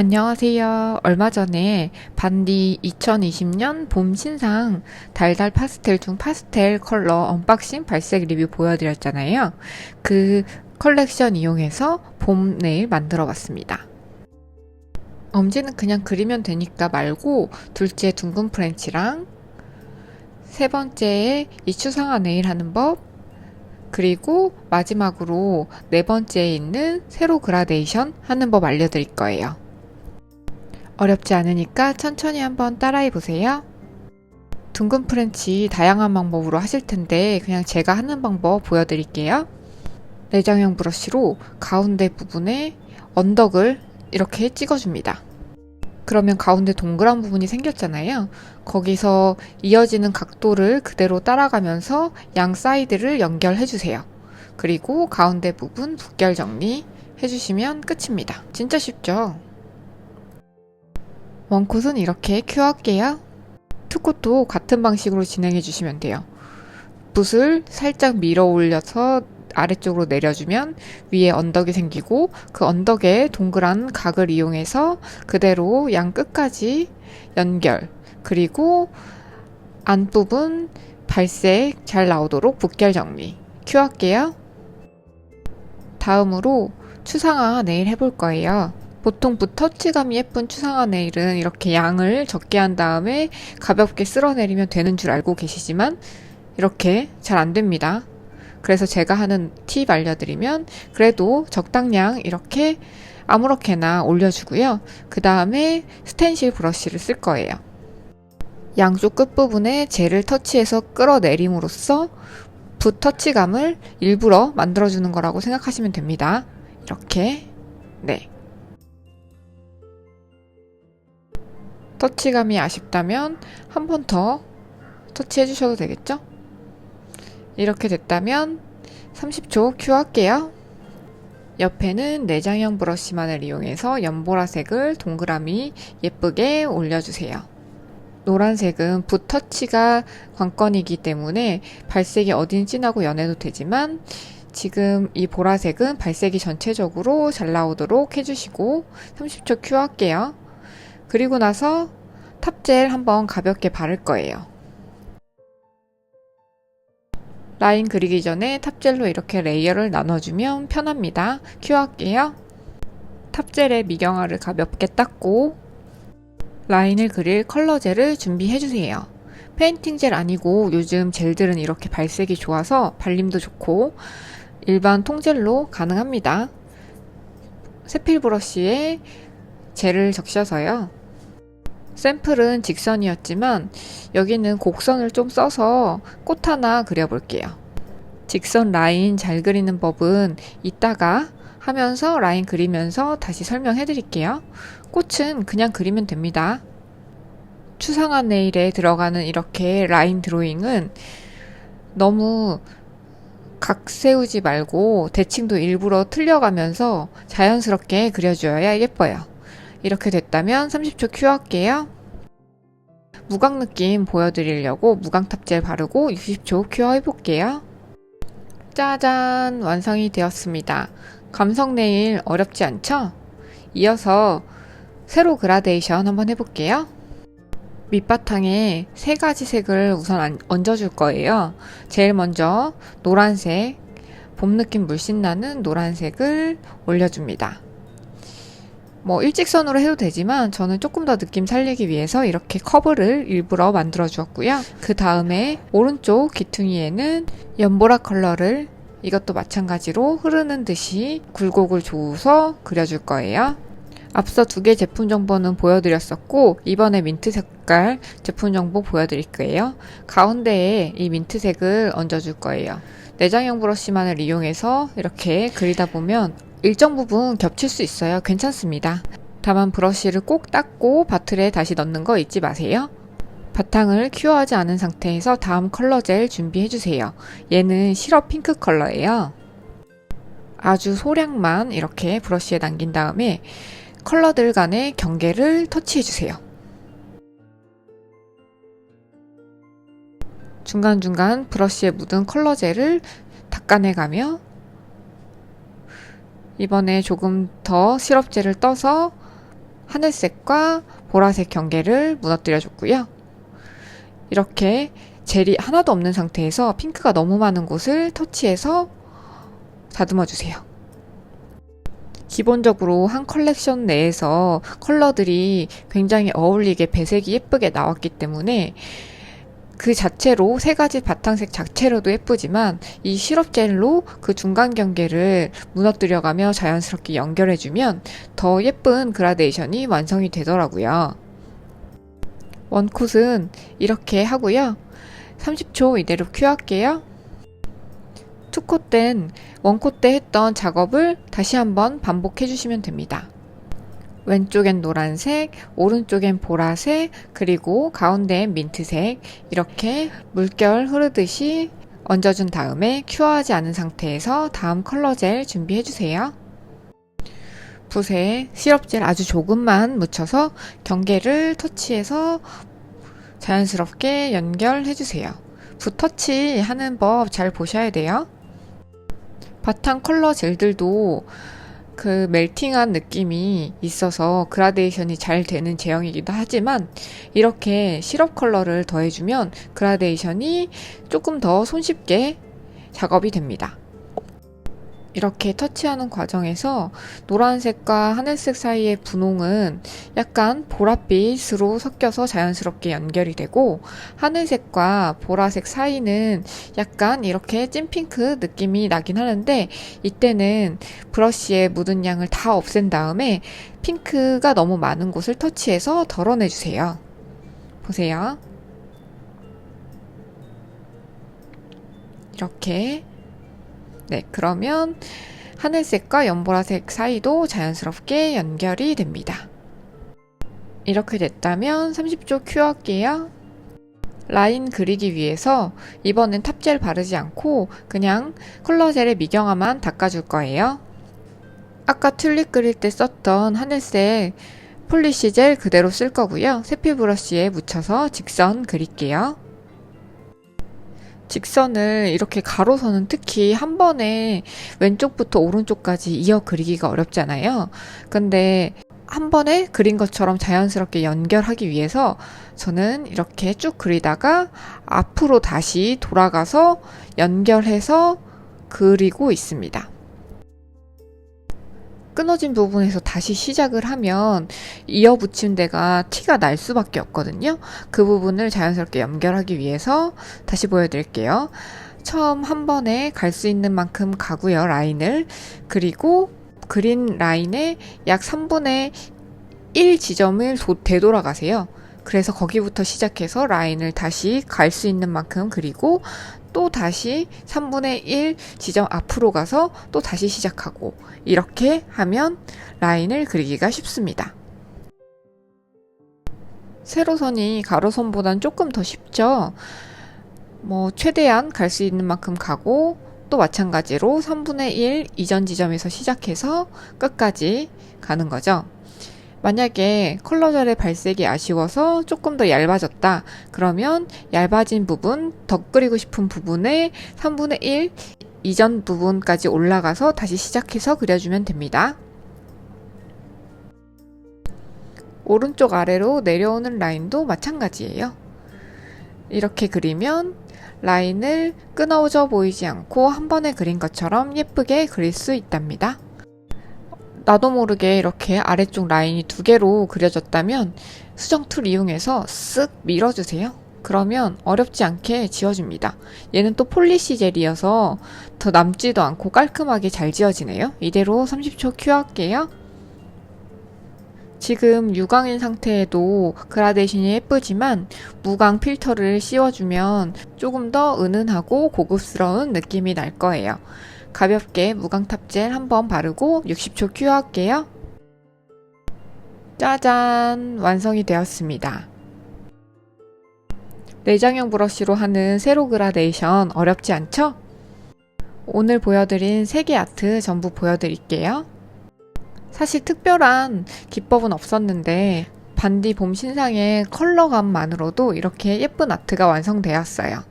안녕하세요. 얼마 전에 반디 2020년 봄 신상 달달 파스텔 중 파스텔 컬러 언박싱 발색 리뷰 보여드렸잖아요. 그 컬렉션 이용해서 봄 네일 만들어 봤습니다. 엄지는 그냥 그리면 되니까 말고 둘째 둥근 프렌치랑 세 번째에 이 추상화 네일 하는 법 그리고 마지막으로 네 번째에 있는 세로 그라데이션 하는 법 알려드릴 거예요. 어렵지 않으니까 천천히 한번 따라해 보세요. 둥근 프렌치 다양한 방법으로 하실 텐데 그냥 제가 하는 방법 보여드릴게요. 내장형 브러쉬로 가운데 부분에 언덕을 이렇게 찍어줍니다. 그러면 가운데 동그란 부분이 생겼잖아요. 거기서 이어지는 각도를 그대로 따라가면서 양 사이드를 연결해 주세요. 그리고 가운데 부분 붓결 정리 해주시면 끝입니다. 진짜 쉽죠? 원콧은 이렇게 큐할게요. 투콧도 같은 방식으로 진행해 주시면 돼요. 붓을 살짝 밀어 올려서 아래쪽으로 내려주면 위에 언덕이 생기고 그 언덕에 동그란 각을 이용해서 그대로 양 끝까지 연결 그리고 안 부분 발색 잘 나오도록 붓결 정리 큐할게요. 다음으로 추상화 네일 해볼 거예요. 보통 붓 터치감이 예쁜 추상화 네일은 이렇게 양을 적게 한 다음에 가볍게 쓸어내리면 되는 줄 알고 계시지만 이렇게 잘 안 됩니다. 그래서 제가 하는 팁 알려드리면 그래도 적당량 이렇게 아무렇게나 올려주고요. 그 다음에 스텐실 브러쉬를 쓸 거예요. 양쪽 끝부분에 젤을 터치해서 끌어내림으로써 붓 터치감을 일부러 만들어주는 거라고 생각하시면 됩니다. 이렇게. 네. 터치감이 아쉽다면 한 번 더 터치해 주셔도 되겠죠? 이렇게 됐다면 30초 큐 할게요. 옆에는 내장형 브러쉬만을 이용해서 연보라색을 동그라미 예쁘게 올려주세요. 노란색은 붓 터치가 관건이기 때문에 발색이 어딘 진하고 연해도 되지만 지금 이 보라색은 발색이 전체적으로 잘 나오도록 해주시고 30초 큐 할게요. 그리고 나서 탑젤 한번 가볍게 바를 거예요. 라인 그리기 전에 탑젤로 이렇게 레이어를 나눠주면 편합니다. 큐 할게요. 탑젤에 미경화를 가볍게 닦고 라인을 그릴 컬러젤을 준비해주세요. 페인팅 젤 아니고 요즘 젤들은 이렇게 발색이 좋아서 발림도 좋고 일반 통젤로 가능합니다. 세필 브러쉬에 젤을 적셔서요. 샘플은 직선이었지만 여기는 곡선을 좀 써서 꽃 하나 그려볼게요. 직선 라인 잘 그리는 법은 이따가 하면서 라인 그리면서 다시 설명해 드릴게요. 꽃은 그냥 그리면 됩니다. 추상화 네일에 들어가는 이렇게 라인 드로잉은 너무 각 세우지 말고 대칭도 일부러 틀려가면서 자연스럽게 그려줘야 예뻐요. 이렇게 됐다면 30초 큐 할게요. 무광 느낌 보여드리려고 무광 탑젤 바르고 60초 큐어 해볼게요. 짜잔! 완성이 되었습니다. 감성 네일 어렵지 않죠? 이어서 세로 그라데이션 한번 해볼게요. 밑바탕에 세 가지 색을 우선 얹어줄 거예요. 제일 먼저 노란색, 봄 느낌 물씬 나는 노란색을 올려줍니다. 뭐 일직선으로 해도 되지만 저는 조금 더 느낌 살리기 위해서 이렇게 커브를 일부러 만들어 주었고요. 그 다음에 오른쪽 귀퉁이에는 연보라 컬러를 이것도 마찬가지로 흐르는 듯이 굴곡을 줘서 그려줄 거예요. 앞서 두 개 제품 정보는 보여드렸었고 이번에 민트 색깔 제품 정보 보여드릴 거예요. 가운데에 이 민트색을 얹어줄 거예요. 내장형 브러쉬만을 이용해서 이렇게 그리다 보면 일정 부분 겹칠 수 있어요. 괜찮습니다. 다만 브러쉬를 꼭 닦고 바틀에 다시 넣는 거 잊지 마세요. 바탕을 큐어하지 않은 상태에서 다음 컬러 젤 준비해주세요. 얘는 시럽 핑크 컬러예요. 아주 소량만 이렇게 브러쉬에 남긴 다음에 컬러들 간의 경계를 터치해주세요. 중간중간 브러쉬에 묻은 컬러 젤을 닦아내가며 이번에 조금 더 시럽젤을 떠서 하늘색과 보라색 경계를 무너뜨려 줬고요. 이렇게 젤이 하나도 없는 상태에서 핑크가 너무 많은 곳을 터치해서 다듬어 주세요. 기본적으로 한 컬렉션 내에서 컬러들이 굉장히 어울리게 배색이 예쁘게 나왔기 때문에 그 자체로 세 가지 바탕색 자체로도 예쁘지만 이 시럽 젤로 그 중간 경계를 무너뜨려가며 자연스럽게 연결해주면 더 예쁜 그라데이션이 완성이 되더라고요. 원콧은 이렇게 하고요. 30초 이대로 큐할게요. 투콧 땐 원콧 때 했던 작업을 다시 한번 반복해 주시면 됩니다. 왼쪽엔 노란색, 오른쪽엔 보라색, 그리고 가운데엔 민트색 이렇게 물결 흐르듯이 얹어준 다음에 큐어하지 않은 상태에서 다음 컬러 젤 준비해 주세요. 붓에 시럽젤 아주 조금만 묻혀서 경계를 터치해서 자연스럽게 연결해 주세요. 붓 터치 하는 법 잘 보셔야 돼요. 바탕 컬러 젤들도 그 멜팅한 느낌이 있어서 그라데이션이 잘 되는 제형이기도 하지만 이렇게 시럽 컬러를 더해주면 그라데이션이 조금 더 손쉽게 작업이 됩니다. 이렇게 터치하는 과정에서 노란색과 하늘색 사이의 분홍은 약간 보랏빛으로 섞여서 자연스럽게 연결이 되고 하늘색과 보라색 사이는 약간 이렇게 찐핑크 느낌이 나긴 하는데 이때는 브러쉬에 묻은 양을 다 없앤 다음에 핑크가 너무 많은 곳을 터치해서 덜어내주세요. 보세요. 이렇게 네, 그러면 하늘색과 연보라색 사이도 자연스럽게 연결이 됩니다. 이렇게 됐다면 30초 큐 할게요. 라인 그리기 위해서 이번엔 탑젤 바르지 않고 그냥 컬러 젤의 미경화만 닦아줄 거예요. 아까 튤립 그릴 때 썼던 하늘색 폴리시 젤 그대로 쓸 거고요. 세필 브러쉬에 묻혀서 직선 그릴게요. 직선을 이렇게 가로선은 특히 한 번에 왼쪽부터 오른쪽까지 이어 그리기가 어렵잖아요. 근데 한 번에 그린 것처럼 자연스럽게 연결하기 위해서 저는 이렇게 쭉 그리다가 앞으로 다시 돌아가서 연결해서 그리고 있습니다. 끊어진 부분에서 다시 시작을 하면 이어 붙인 데가 티가 날 수밖에 없거든요. 그 부분을 자연스럽게 연결하기 위해서 다시 보여드릴게요. 처음 한 번에 갈 수 있는 만큼 가고요, 라인을. 그리고 그린 라인의 약 3분의 1 지점을 도, 되돌아가세요. 그래서 거기부터 시작해서 라인을 다시 갈 수 있는 만큼 그리고 또 다시 3분의 1 지점 앞으로 가서 또 다시 시작하고 이렇게 하면 라인을 그리기가 쉽습니다. 세로선이 가로선보단 조금 더 쉽죠? 뭐, 최대한 갈 수 있는 만큼 가고, 또 마찬가지로 3분의 1 이전 지점에서 시작해서 끝까지 가는 거죠. 만약에 컬러젤의 발색이 아쉬워서 조금 더 얇아졌다. 그러면 얇아진 부분, 더 그리고 싶은 부분에 3분의 1 이전 부분까지 올라가서 다시 시작해서 그려주면 됩니다. 오른쪽 아래로 내려오는 라인도 마찬가지예요. 이렇게 그리면 라인을 끊어져 보이지 않고 한 번에 그린 것처럼 예쁘게 그릴 수 있답니다. 나도 모르게 이렇게 아래쪽 라인이 두 개로 그려졌다면 수정 툴 이용해서 쓱 밀어주세요. 그러면 어렵지 않게 지워줍니다. 얘는 또 폴리시 젤이어서 더 남지도 않고 깔끔하게 잘 지워지네요. 이대로 30초 큐 할게요. 지금 유광인 상태에도 그라데이션이 예쁘지만 무광 필터를 씌워주면 조금 더 은은하고 고급스러운 느낌이 날 거예요. 가볍게 무광 탑젤 한번 바르고 60초 큐 할게요. 짜잔! 완성이 되었습니다. 내장형 브러쉬로 하는 세로 그라데이션 어렵지 않죠? 오늘 보여드린 3개 아트 전부 보여드릴게요. 사실 특별한 기법은 없었는데 반디 봄 신상의 컬러감만으로도 이렇게 예쁜 아트가 완성되었어요.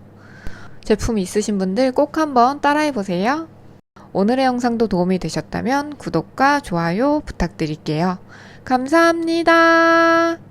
제품 있으신 분들 꼭 한번 따라해보세요. 오늘의 영상도 도움이 되셨다면 구독과 좋아요 부탁드릴게요. 감사합니다.